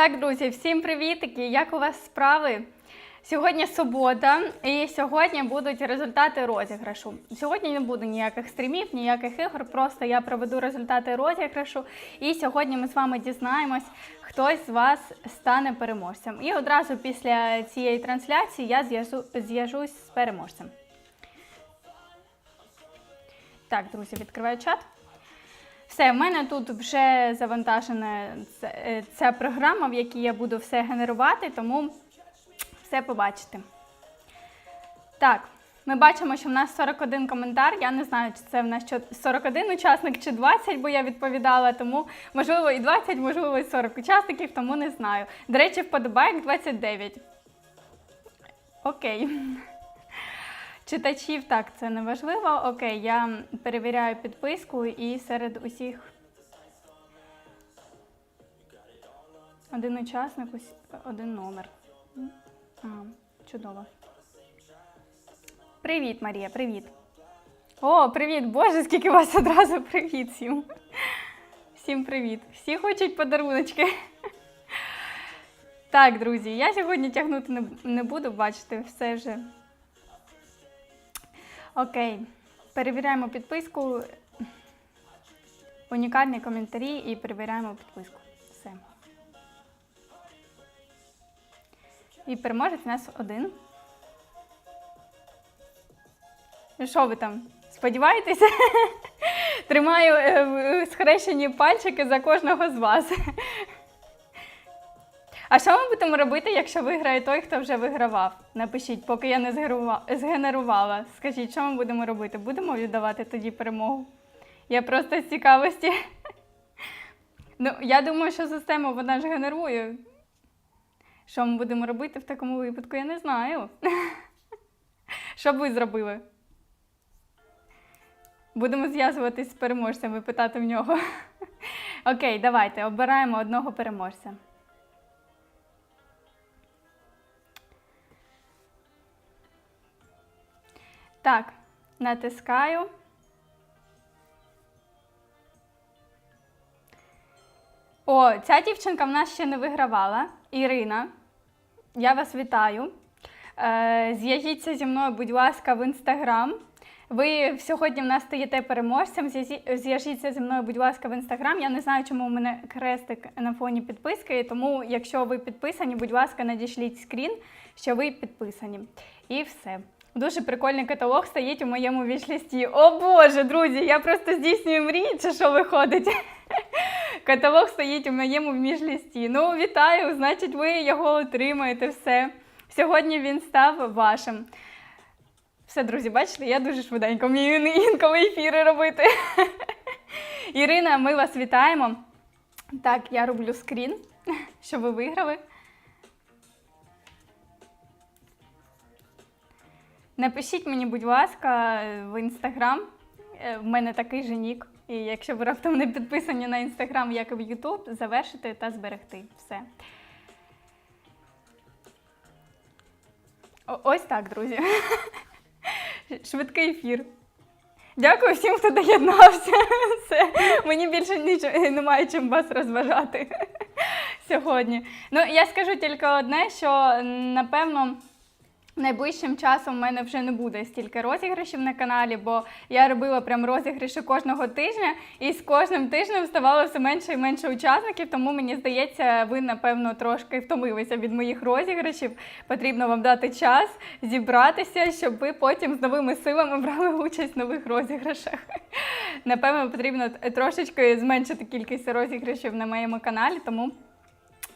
Так, друзі, всім привітики! Як у вас справи? Сьогодні субота, і сьогодні будуть результати розіграшу. Сьогодні не буде ніяких стрімів, ніяких ігор. Просто я проведу результати розіграшу. І сьогодні ми з вами дізнаємось, хтось з вас стане переможцем. І одразу після цієї трансляції я зв'яжу- зв'яжусь з переможцем. Так, друзі, відкриваю чат. Все, в мене тут вже завантажена ця, е, програма, в якій я буду все генерувати, тому все побачите. Так, ми бачимо, що в нас 41 коментар. Я не знаю, чи це в нас що- 41 учасник чи 20, бо я відповідала, тому можливо і 20, можливо, і 40 учасників, тому не знаю. До речі, вподобайк 29. Окей. Читачів так, це не важливо. Окей, я перевіряю підписку і серед усіх. Один учасник, один номер. А, чудово. Привіт, Марія, привіт. О, привіт, Боже, скільки вас одразу привіт всім. Всім привіт. Всі хочуть подаруночки. Так, друзі, я сьогодні тягнути не, буду, бачите, все вже. Окей. Перевіряємо підписку. Унікальні коментарі і перевіряємо підписку. Все. І переможець у нас один. Ну, Що ви там? Сподіваєтеся? Тримаю е, схрещені пальчики за кожного з вас. А що ми будемо робити, якщо виграє той, хто вже вигравав? Напишіть, поки я не згенерувала. Скажіть, що ми будемо робити? Будемо віддавати тоді перемогу? Я просто з цікавості. Ну, я думаю, що система вона ж генерує. Що ми будемо робити в такому випадку, я не знаю. Що б ви зробили? Будемо зв'язуватись з переможцем і питати в нього. Окей, давайте обираємо одного переможця. Так, натискаю. О, ця дівчинка в нас ще не вигравала. Ірина, я вас вітаю. Е, Зв'яжіться зі мною, будь ласка, в інстаграм. Ви сьогодні в нас стаєте переможцем. Зв'яжіться зі мною, будь ласка, в інстаграм. Я не знаю, чому у мене крестик на фоні підписки, тому якщо ви підписані, будь ласка, надішліть скрін, що ви підписані. І все. Дуже прикольний каталог стоїть у моєму вішлісті. О Боже, друзі, я просто здійснюю мрії, чи що виходить? Каталог стоїть у моєму міжлісті. Ну, вітаю! Значить, ви його отримаєте все. Сьогодні він став вашим. Все, друзі, бачите, я дуже швиденько вмію інколи ефіри робити. Ірина, ми вас вітаємо. Так, я роблю скрін, що ви виграли. Напишіть мені, будь ласка, в інстаграм. Е, В мене такий же нік. І якщо ви раптом не підписані на інстаграм, як і в Ютуб, завершити та зберегти. Все. О- ось так, друзі. Швидкий ефір. Дякую всім, хто доєднався. Все. Мені більше нічого немає чим вас розважати сьогодні. Ну, я скажу тільки одне, що напевно. Найближчим часом в мене вже не буде стільки розіграшів на каналі, бо я робила прям розіграші кожного тижня, і з кожним тижнем ставало все менше і менше учасників. Тому мені здається, ви напевно трошки втомилися від моїх розіграшів. Потрібно вам дати час зібратися, щоб ви потім з новими силами брали участь в нових розіграшах. Напевно, потрібно трошечки зменшити кількість розіграшів на моєму каналі, тому.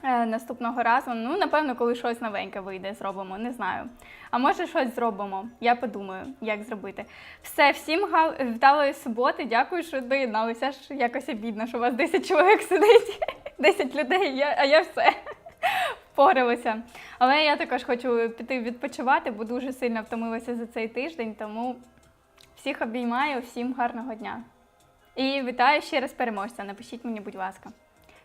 Е, Наступного разу, ну, напевно, коли щось новеньке вийде, зробимо, не знаю. А може щось зробимо. Я подумаю, як зробити. Все, всім вдалої суботи. Дякую, що доєдналися. Аж якось обідно, що у вас 10 чоловік сидить, 10 людей, я, а я все впоралася. Але я також хочу піти відпочивати, бо дуже сильно втомилася за цей тиждень, тому всіх обіймаю, всім гарного дня. І вітаю ще раз переможця. Напишіть мені, будь ласка.